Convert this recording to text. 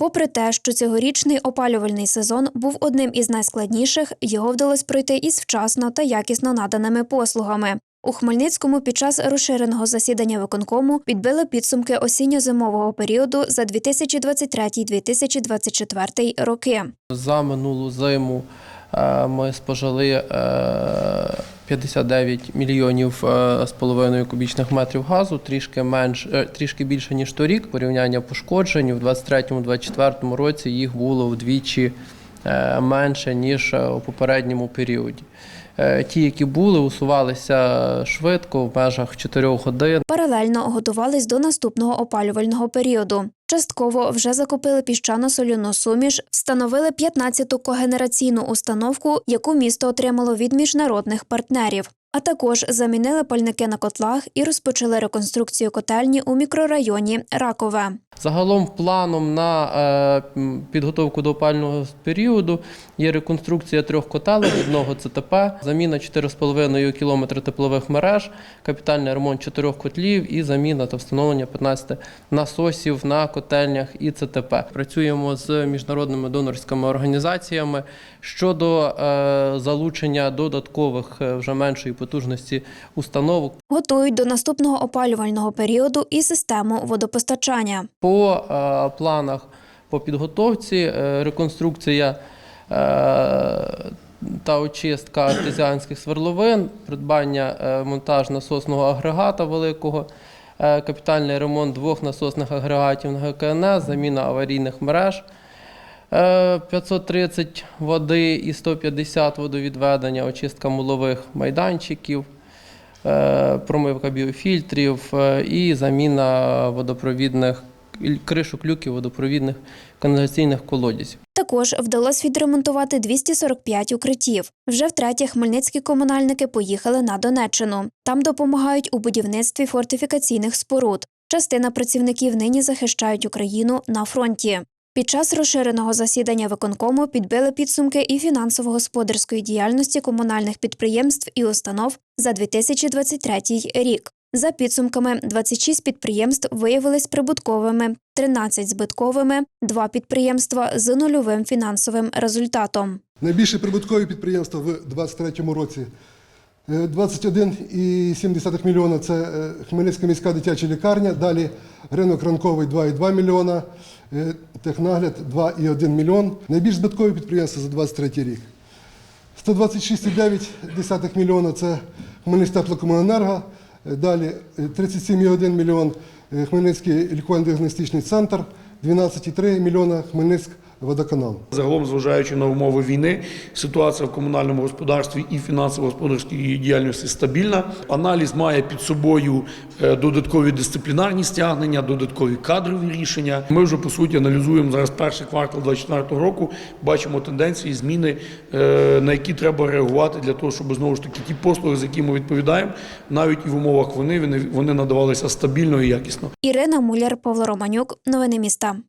Попри те, що цьогорічний опалювальний сезон був одним із найскладніших, його вдалося пройти із вчасно та якісно наданими послугами. У Хмельницькому під час розширеного засідання виконкому підбили підсумки осінньо-зимового періоду за 2023-2024 роки. За минулу зиму е, ми спожили е, 59 мільйонів е, з половиною кубічних метрів газу, трішки менш, е, трішки більше ніж торік. Порівняння пошкоджень у 23-24 році їх було вдвічі менше ніж е, у попередньому періоді. Е, Ті, які були, усувалися швидко в межах 4 годин. Паралельно готувались до наступного опалювального періоду. Частково вже закупили піщано-соляну суміш, встановили 15-ту когенераційну установку, яку місто отримало від міжнародних партнерів. А також замінили пальники на котлах і розпочали реконструкцію котельні у мікрорайоні Ракове. Загалом планом на е, підготовку до опального періоду є реконструкція трьох котелень, одного ЦТП, заміна 4,5 км теплових мереж, капітальний ремонт чотирьох котлів і заміна та встановлення 15 насосів на котельнях і ЦТП. Працюємо з міжнародними донорськими організаціями щодо е, залучення додаткових е, вже меншої потужності установок Готують до наступного опалювального періоду і систему водопостачання. По е, планах по підготовці е, реконструкція е, та очистка артезіанських свердловин, придбання е, монтаж насосного агрегата великого, е, капітальний ремонт двох насосних агрегатів на ГКНС, заміна аварійних мереж. Е, 530 води і 150 водовідведення, очистка мулових майданчиків, е, промивка біофільтрів е, і заміна водопровідних кришок люків водопровідних каналізаційних колодязів. Також вдалося відремонтувати 245 укриттів. Вже втретє хмельницькі комунальники поїхали на Донеччину. Там допомагають у будівництві фортифікаційних споруд. Частина працівників нині захищають Україну на фронті. Під час розширеного засідання виконкому підбили підсумки і фінансово-господарської діяльності комунальних підприємств і установ за 2023 рік. За підсумками, 26 підприємств виявились прибутковими, 13 збитковими, 2 підприємства з нульовим фінансовим результатом. Найбільше прибуткові підприємства в 2023 році. Е, 21,7 мільйона – це е, Хмельницька міська дитяча лікарня, далі ринок ранковий 2,2 мільйона, е, технагляд 2,1 мільйон. Найбільш збиткові підприємства за 2023 рік. 126,9 мільйона – це Хмельницький теплокомуненерго, е, далі е, 37,1 мільйон е, Хмельницький лікувально-діагностичний центр, 12,3 мільйона Хмельницьк водоканал. Загалом, зважаючи на умови війни, ситуація в комунальному господарстві і фінансово-господарській діяльності стабільна. Аналіз має під собою е, додаткові дисциплінарні стягнення, додаткові кадрові рішення. Ми вже по суті аналізуємо зараз перший квартал 2024 року. Бачимо тенденції, зміни, е, на які треба реагувати для того, щоб знову ж таки ті послуги, за які ми відповідаємо, навіть і в умовах вони, вони надавалися стабільно і якісно. Ірина Муляр, Павло Романюк. Новини міста.